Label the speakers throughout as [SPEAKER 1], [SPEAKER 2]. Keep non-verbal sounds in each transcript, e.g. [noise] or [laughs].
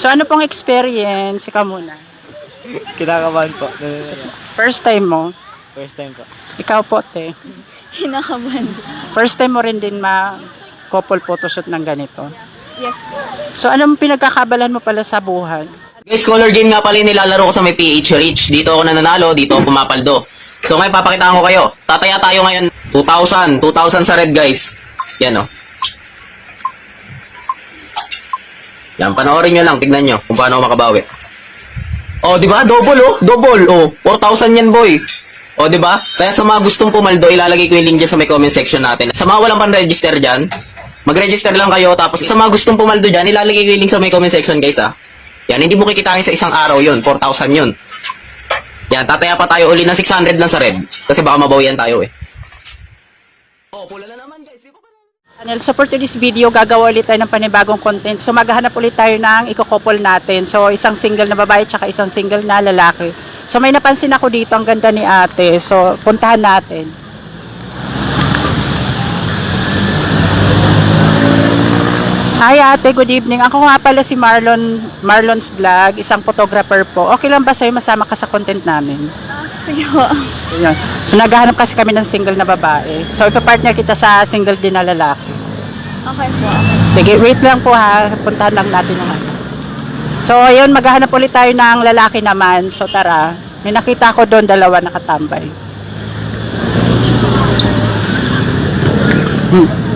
[SPEAKER 1] So ano pong experience? Ikaw muna.
[SPEAKER 2] Kinakabahan po.
[SPEAKER 1] First time mo?
[SPEAKER 2] First time po.
[SPEAKER 1] Ikaw po, te.
[SPEAKER 3] Kinakabahan.
[SPEAKER 1] First time mo rin din ma couple photoshoot ng ganito.
[SPEAKER 3] Yes po.
[SPEAKER 1] So anong pinagkakabalan mo pala sa buhay?
[SPEAKER 4] Guys, color game nga pala yung nilalaro ko sa may PH Reach. Dito ako nananalo, dito ako pumapaldo. So ngayon, papakitaan ko kayo. Tataya tayo ngayon. 2,000. 2,000 sa red, guys. Yan, oh. Yan, panoorin nyo lang. Tignan nyo kung paano makabawi. Oh, di ba? Double, oh. Double, oh. 4,000 yan, boy. Oh, di ba? Kaya sa mga gustong pumaldo, ilalagay ko yung link dyan sa may comment section natin. Sa mga walang pan-register dyan, mag-register lang kayo. Tapos sa mga gustong pumaldo dyan, ilalagay ko yung link sa may comment section, guys, ah. Yan, hindi mo kikitain sa isang araw yun. 4,000 yun. Yan, tataya pa tayo uli ng 600 lang sa red. Kasi baka mabawian tayo, eh. Oh, pula na naman, guys. Di ba?
[SPEAKER 1] Channel, so for today's video, gagawa ulit tayo ng panibagong content. So maghahanap ulit tayo ng ikokopol natin. So isang single na babae tsaka isang single na lalaki. So may napansin ako dito, ang ganda ni ate. So puntahan natin. Hi ate, good evening. Ako nga pala si Marlon, Marlon's Vlog, isang photographer po. Okay lang ba sa'yo masama ka sa content namin?
[SPEAKER 3] Sige po.
[SPEAKER 1] So, yun. So, naghahanap kasi kami ng single na babae. So, ipapartner kita sa single din na lalaki.
[SPEAKER 3] Okay po.
[SPEAKER 1] Sige, wait lang po ha. Puntahan lang natin yung ano. So, ayun, maghahanap ulit tayo ng lalaki naman. So, tara. May nakita ko doon, dalawa nakatambay. Hmm.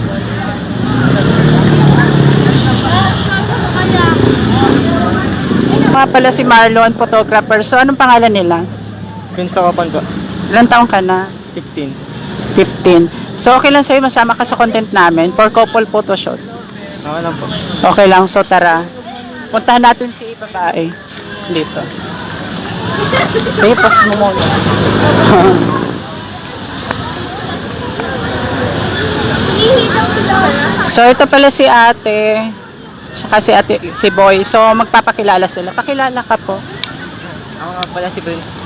[SPEAKER 1] Mga pala si Marlon, photographer. So, anong pangalan nila?
[SPEAKER 2] Kinakabahan po.
[SPEAKER 1] Ilan taong ka na?
[SPEAKER 2] 15.
[SPEAKER 1] 15. So, okay lang sa'yo, masama ka sa content namin for couple photoshoot.
[SPEAKER 2] Ako lang po.
[SPEAKER 1] Okay lang, so tara. Puntahan natin si babae. Dito. Okay, pause mo muna. [laughs] so, ito pala si ate. Tsaka si ate, si boy. So, magpapakilala sila. Pakilala ka po.
[SPEAKER 2] Ako nga pala si Prince.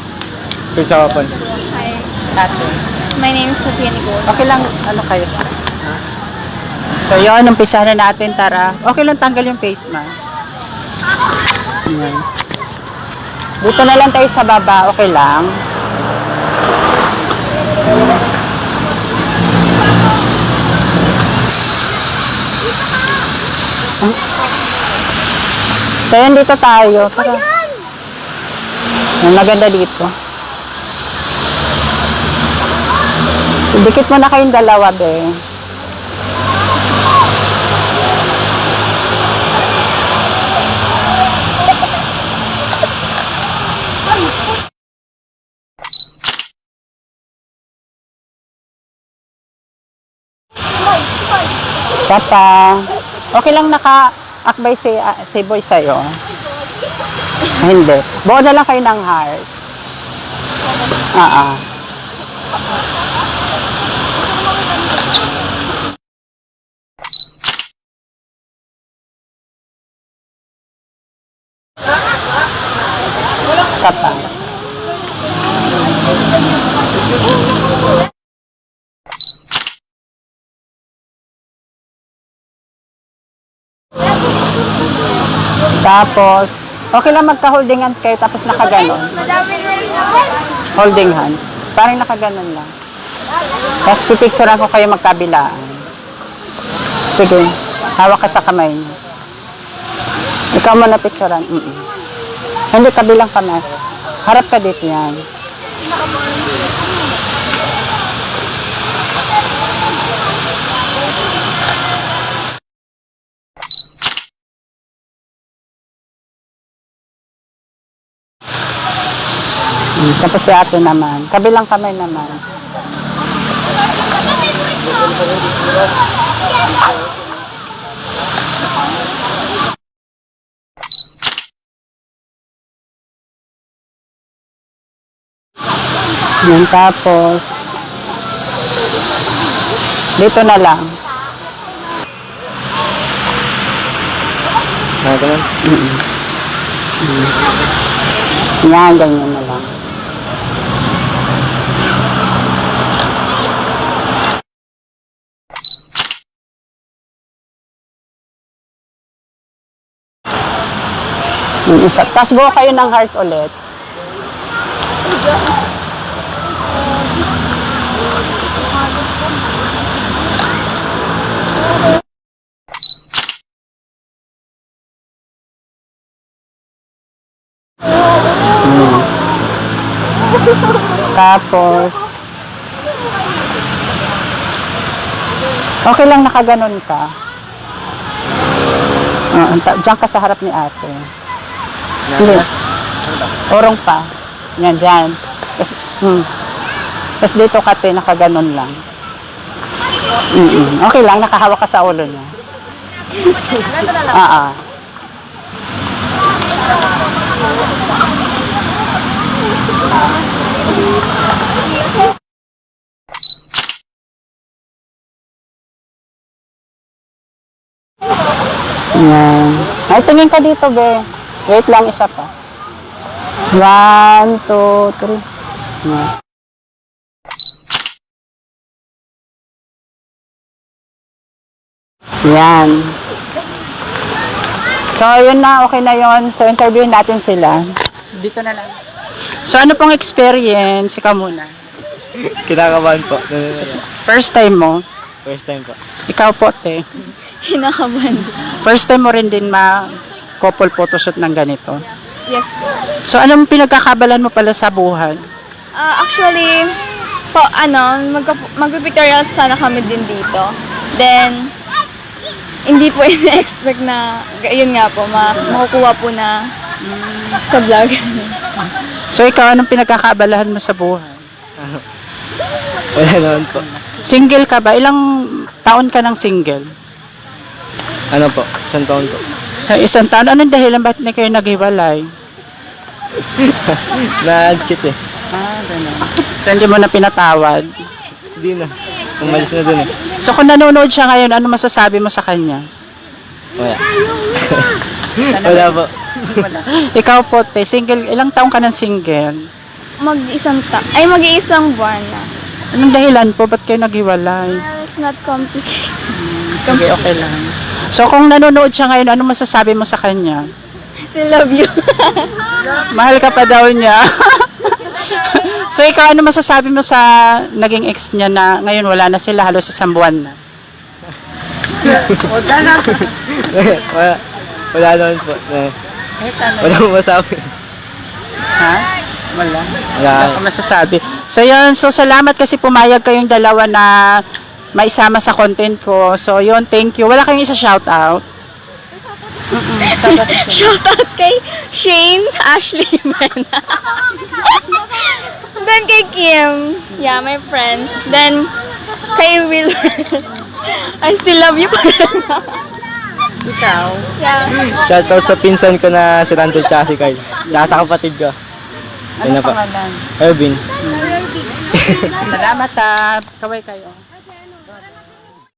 [SPEAKER 2] Kinakabahan.
[SPEAKER 3] Hi.
[SPEAKER 1] Ate.
[SPEAKER 3] My name is Sofia Nicole.
[SPEAKER 1] Okay lang, ano kayo? So, yun, umpisa na natin, tara. Okay lang tanggal yung face mask. Ayan. Dito na lang tayo sa baba, okay lang. So, yun, dito tayo. Tara. Ang maganda dito. So, dikit mo na kayong dalawa, be. Isa pa. Okay lang naka-akbay si, ah, si boy sa'yo. Hindi. Buo na lang kayo ng heart. Ah, ah. Isa Tapos, okay lang magka-holding hands kayo tapos nakaganon. Holding hands. Parang nakaganon lang. Tapos pipicturean ko kayo magkabilaan. Sige, hawak ka sa kamay niyo. Ikaw mo na picturean. Mm Hindi, kabilang kamay. Harap ka dito yan. Mm, Tapos si ate naman. Kabilang kamay naman. Yan tapos. Dito na lang.
[SPEAKER 2] Ah, ganun.
[SPEAKER 1] Yan, ganyan na lang. Yung isa. Tapos buo kayo ng heart ulit. Tapos, okay lang nakaganon ka. Uh, diyan ka sa harap ni ate. Hindi. Orong pa. Yan, dyan. Tapos, hmm. Tapos dito ka, te, nakaganon lang. Mm Okay lang, nakahawak ka sa ulo niya. Ah, Yan. Ay, tingin ka dito, be. Wait lang, isa pa. One, two, three. Yan. Yan. So, yun na. Okay na yon So, interviewin natin sila. Dito na lang. So, ano pong experience? Ikaw muna. [laughs]
[SPEAKER 2] Kinakabahan po.
[SPEAKER 1] First time mo.
[SPEAKER 2] First time po.
[SPEAKER 1] Ikaw po, te.
[SPEAKER 3] Kinakabahan.
[SPEAKER 1] First time mo rin din ma couple photoshoot ng ganito.
[SPEAKER 3] Yes po.
[SPEAKER 1] So, anong pinagkakabalan mo pala sa buhay?
[SPEAKER 3] Ah, actually, po, ano, mag magpipictorials sana kami din dito. Then, hindi po [laughs] ina-expect na, yun nga po, ma makukuha po na sa vlog.
[SPEAKER 1] So, ikaw, anong pinagkakabalahan mo sa buhay? [laughs]
[SPEAKER 2] Wala naman po.
[SPEAKER 1] Single ka ba? Ilang taon ka ng single?
[SPEAKER 2] Ano po? Isang taon po.
[SPEAKER 1] Sa isang taon, anong dahilan ba't hindi kayo naghiwalay? [laughs]
[SPEAKER 2] Nag-cheat eh.
[SPEAKER 1] Ah, gano'n. So, hindi mo na pinatawad.
[SPEAKER 2] Hindi na. Umalis na dun eh.
[SPEAKER 1] So, kung nanonood siya ngayon, ano masasabi mo sa kanya?
[SPEAKER 2] Wala. Wala po.
[SPEAKER 1] Ikaw po, te, single, ilang taon ka ng single?
[SPEAKER 3] Mag-isang ta ay mag-iisang buwan na.
[SPEAKER 1] Anong dahilan po? Ba't kayo naghiwalay?
[SPEAKER 3] Well, it's not complicated.
[SPEAKER 1] Sige, okay lang. So, kung nanonood siya ngayon, ano masasabi mo sa kanya?
[SPEAKER 3] I still love you.
[SPEAKER 1] Mahal ka pa daw niya. [laughs] so, ikaw, ano masasabi mo sa naging ex niya na ngayon wala na sila, halos isang buwan na?
[SPEAKER 2] wala. Wala naman po. Eh, Wala akong masabi.
[SPEAKER 1] Ha? Wala.
[SPEAKER 2] Wala.
[SPEAKER 1] Wala ka masasabi. So, yun. So, salamat kasi pumayag kayong dalawa na maisama sa content ko. So, yun. Thank you. Wala kayong isa shout out. [laughs]
[SPEAKER 3] Shout out kay Shane, Ashley, Brenna. [laughs] Then kay Kim. Yeah, my friends. Then kay Will. [laughs] I still love you pa rin.
[SPEAKER 1] Ikaw?
[SPEAKER 3] yeah.
[SPEAKER 2] Shoutout sa pinsan ko na si Randall tsaka si Kyle. Tsaka sa kapatid ko. Yun
[SPEAKER 1] Ano
[SPEAKER 2] na po.
[SPEAKER 1] pangalan?
[SPEAKER 2] Ervin.
[SPEAKER 1] Salamat ah. Kaway kayo.